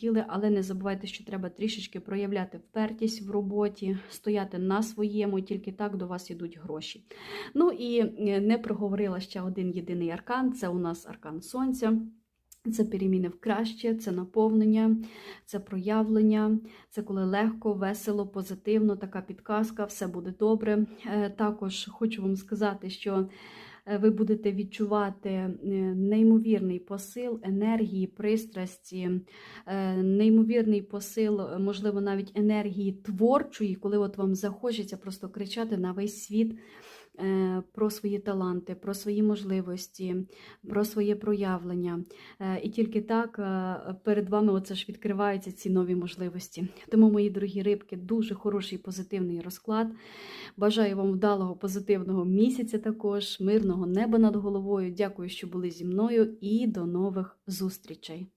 хотіли, але не забувайте, що треба трішечки проявляти впертість в роботі, стояти на своєму, тільки так до вас йдуть гроші. Ну і е, не проговорила ще один єдиний аркан це у нас аркан Сонця. Це переміни в краще, це наповнення, це проявлення, це коли легко, весело, позитивно, така підказка, все буде добре. Е, Також хочу вам сказати, що ви будете відчувати е, неймовірний посил енергії, пристрасті, е, неймовірний посил, е, можливо, навіть енергії творчої, коли от вам захочеться просто кричати на весь світ е, про свої таланти, про свої можливості, про своє проявлення. Е, І тільки так е, перед вами оце ж відкриваються ці нові можливості. Тому, мої дорогі рибки, дуже хороший позитивний розклад. Бажаю вам вдалого позитивного місяця також, мирного неба над головою. Дякую, що були зі мною, і до нових зустрічей!